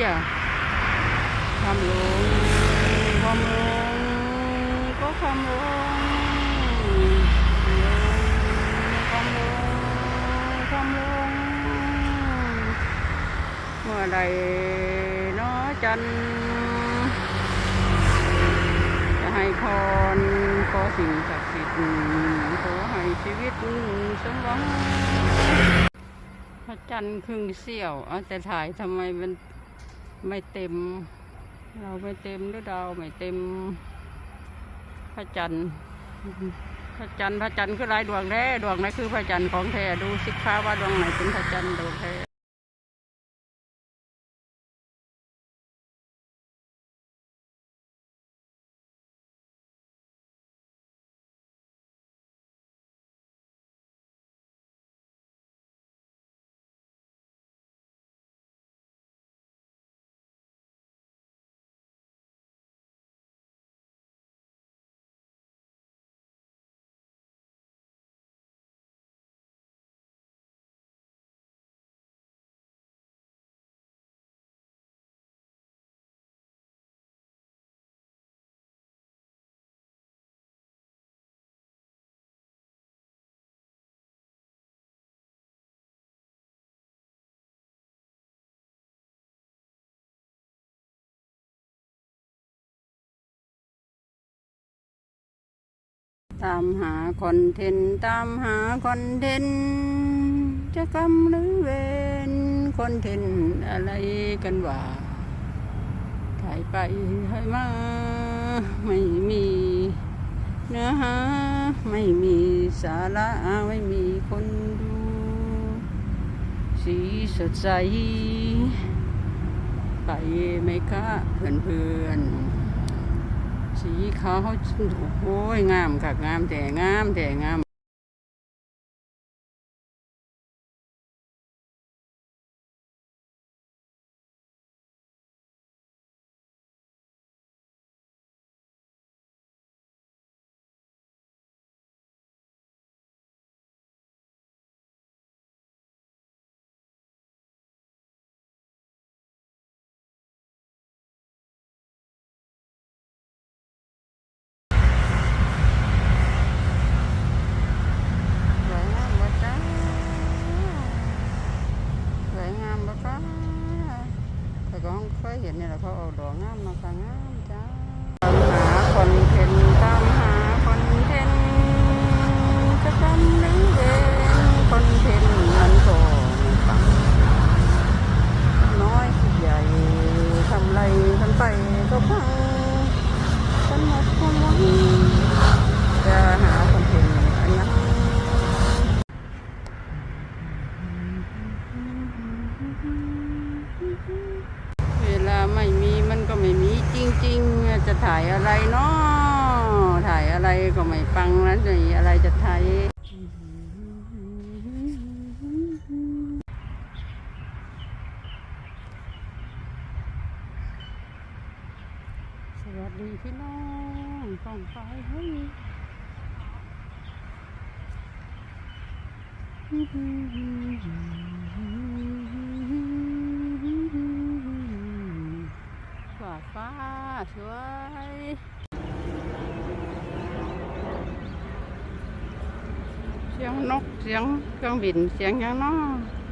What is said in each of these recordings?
คำลงคำลงก็คำลงลงคำลงคำลงเมื่อใดน้อจันทร์จะให้พรขอสิ่งศักดิ์สิทธิ์ขอให้ชีวิตสมหวังพระจันทร์ครึ่งเสี้ยว เอาแต่ถ่ายทำไมมัน ไม่เต็ม เราไม่เต็มหรือดาวไม่เต็ม พระจันทร์พระจันทร์พระจันทร์คือลายดวงแท้ดวงไหนคือพระจันทร์ของแท้ดูสิคะว่าดวงไหนเป็นพระจันทร์ดวงแท้ ตามหาคอนเทนต์ตามหาคอนเทนต์จะกรรมหรือเวรคอนเทนต์อะไรกันว่าถ่ายไปให้มาไม่มีเนื้อหาไม่มีสาระไม่มีคนดู สีสดใส ไปไหมคะเพื่อนเพื่อน สีขาวโอ้ยงามค่ะงามแต่งามแต่งาม สวยงามบ่จ้าสวยงามบ่จ้า แต่ก็เคยเห็นเนี่แหละเขาเอาดอกงามมาค่ะงามจ้าตามหาคอนเทนต์ตามหาคอนเทนต์จะทำหรือเวนคอนเทนต์มันก็ไม่ปังน้อยคิดใหญ่ทำไรทำไปก็พังจนหมดความหวังจะหาคอนเทนต์อันนั้น เวลาไม่มีมันก็ไม่มี จริงๆจะถ่ายอะไรเนาะถ่ายอะไรก็ไม่ปังแล้วจะอะไรจะถ่ายสวัสดีพี่น้องต้องไปเฮ้ยฟ้ สวยเสียงนกเสียงเครื่องบินเสียงยังน้อ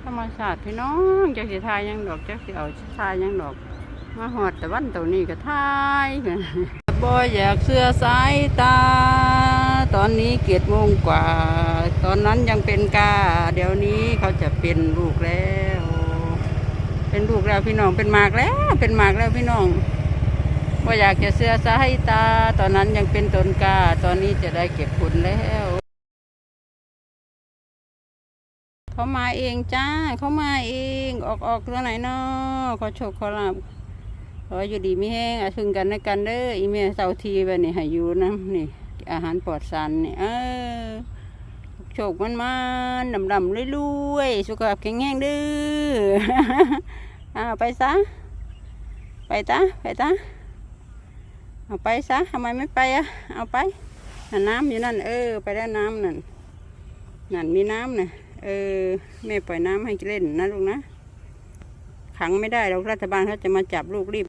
ธรรมชาติพี่น้องจักสิทายยังดอกจักสิเอาทายยังดอก มาหอดแต่วันตัวนี้ก็ทายบ่อยากเสื้อสายตา ตอนนี้เกียรโมงกว่า ตอนนั้นยังเป็นกาเดี๋ยวนี้เขาจะเป็นลูกแล้ว เป็นลูกแล้วพี่น้องเป็นมากแล้ว เป็นมากแล้วพี่น้อง บ่อยากจะเสื้อสายตา ตอนนั้นยังเป็นต้นกา ตอนนี้จะได้เก็บผลแล้วเขามาเองจ้าเขามาเองออกออกตัวไหนเนาะขอโชคขอลาบขออยู่ดีไม่แห้งอาถึงกันในกันเด้ออีเมลเสาทีไปนี่ห้อยู่นะนี่ อาหารปลอดสารนี่เออโชคมันมันดำดำๆรวยๆสุขภาพแข็งแรงเด้อเอาไปซะไปตาไปตา เอาไปซะทำไมไม่ไปอะเอาไปน,น้ำอยู่นั่น เออ ไปได้น้ำนั่นนั่นมีน้ำน่ะเออแม่ปล่อยน้ำให้เล่นนะลูกนะขังไม่ได้หรอกรัฐบาลเขาจะมาจับลูกรีบ